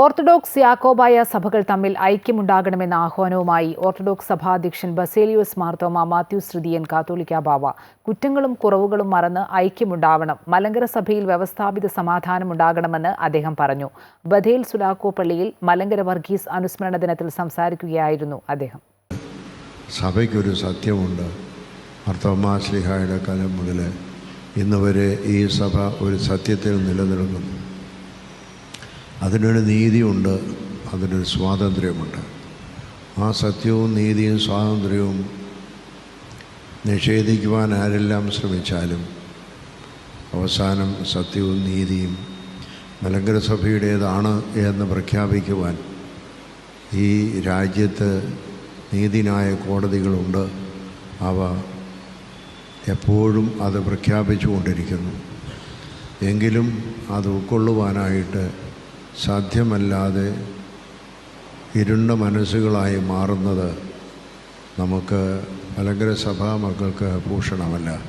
Orthodox Yakobaya സഭകൾ തമ്മിൽ ഐക്യമുണ്ടാകണമെന്ന ആഹ്വാനവുമായി ഓർത്തഡോക്സ് സഭാധ്യക്ഷൻ ബസേലിയോസ് മാർത്തോമ മാത്യു ശ്രുതിയൻ കാത്തോലിക്ക ബാവ. കുറ്റങ്ങളും കുറവുകളും മറന്ന് ഐക്യമുണ്ടാവണം. മലങ്കര സഭയിൽ വ്യവസ്ഥാപിത സമാധാനമുണ്ടാകണമെന്ന് അദ്ദേഹം പറഞ്ഞു. ബഥേൽ സുലാക്കോ പള്ളിയിൽ മലങ്കര വർഗീസ് അനുസ്മരണ ദിനത്തിൽ സംസാരിക്കുകയായിരുന്നു അദ്ദേഹം. സഭയ്ക്കൊരു സത്യമുണ്ട്. മർത്തോമാശ്ലിഹായുടെ കാലം മുതൽ ഇന്നുവരെ ഈ സഭ ഒരു സത്യത്തിൽ നിലനിൽക്കുന്നു. അതിനൊരു നീതിയുണ്ട് അതിനൊരു സ്വാതന്ത്ര്യമുണ്ട്. ആ സത്യവും നീതിയും സ്വാതന്ത്ര്യവും നിഷേധിക്കുവാൻ ആരെല്ലാം ശ്രമിച്ചാലും അവസാനം സത്യവും നീതിയും മലങ്കര സഭയുടേതാണ് എന്ന് പ്രഖ്യാപിക്കുവാൻ ഈ രാജ്യത്ത് നീതിനായ കോടതികളുണ്ട്. അവ എപ്പോഴും അത് പ്രഖ്യാപിച്ചുകൊണ്ടിരിക്കുന്നു. എങ്കിലും അത് ഉൾക്കൊള്ളുവാനായിട്ട് സാധ്യമല്ലാതെ ഇരുണ്ട മനസ്സുകളായി മാറുന്നത് നമുക്ക് മലങ്കര സഭാ മക്കൾക്ക് ഭൂഷണമല്ല.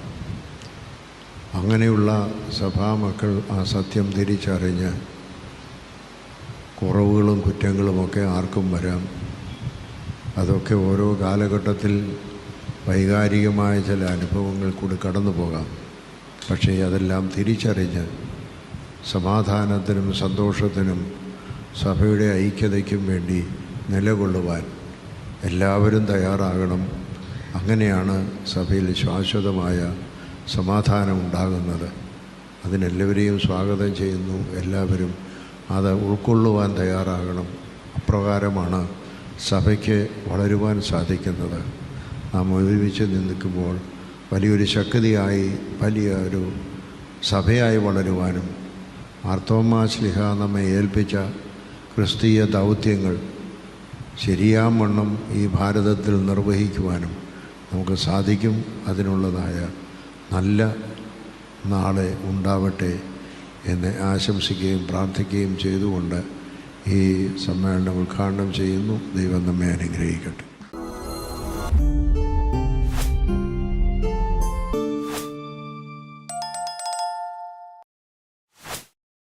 അങ്ങനെയുള്ള സഭാ മക്കൾ ആ സത്യം തിരിച്ചറിഞ്ഞ് കുറവുകളും കുറ്റങ്ങളുമൊക്കെ ആർക്കും വരാം. അതൊക്കെ ഓരോ കാലഘട്ടത്തിൽ വൈകാരികമായ ചില അനുഭവങ്ങൾ കൂടി കടന്നു പോകാം പക്ഷേ അതെല്ലാം തിരിച്ചറിഞ്ഞ് സമാധാനത്തിനും സന്തോഷത്തിനും സഭയുടെ ഐക്യതയ്ക്കും വേണ്ടി നിലകൊള്ളുവാൻ എല്ലാവരും തയ്യാറാകണം. അങ്ങനെയാണ് സഭയിൽ ശാശ്വതമായ സമാധാനം ഉണ്ടാകുന്നത് അതിനെല്ലാവരെയും സ്വാഗതം ചെയ്യുന്നു. എല്ലാവരും അത് ഉൾക്കൊള്ളുവാൻ തയ്യാറാകണം. അപ്രകാരമാണ് സഭയ്ക്ക് വളരുവാൻ സാധിക്കുന്നത്. നാം ഒരുമിച്ച് നിൽക്കുമ്പോൾ വലിയൊരു ശക്തിയായി വലിയ ഒരു സഭയായി വളരുവാനും മാർത്തോമാശ്ലിഹ നമ്മെ ഏൽപ്പിച്ച ക്രിസ്തീയ ദൗത്യങ്ങൾ ശരിയാവണ്ണം ഈ ഭാരതത്തിൽ നിർവഹിക്കുവാനും നമുക്ക് സാധിക്കും. അതിനുള്ളതായ നല്ല നാളെ ഉണ്ടാവട്ടെ എന്ന് ആശംസിക്കുകയും പ്രാർത്ഥിക്കുകയും ചെയ്തുകൊണ്ട് ഈ സമ്മേളനം ഉദ്ഘാടനം ചെയ്യുന്നു. ദൈവം നമ്മെ അനുഗ്രഹിക്കട്ടെ.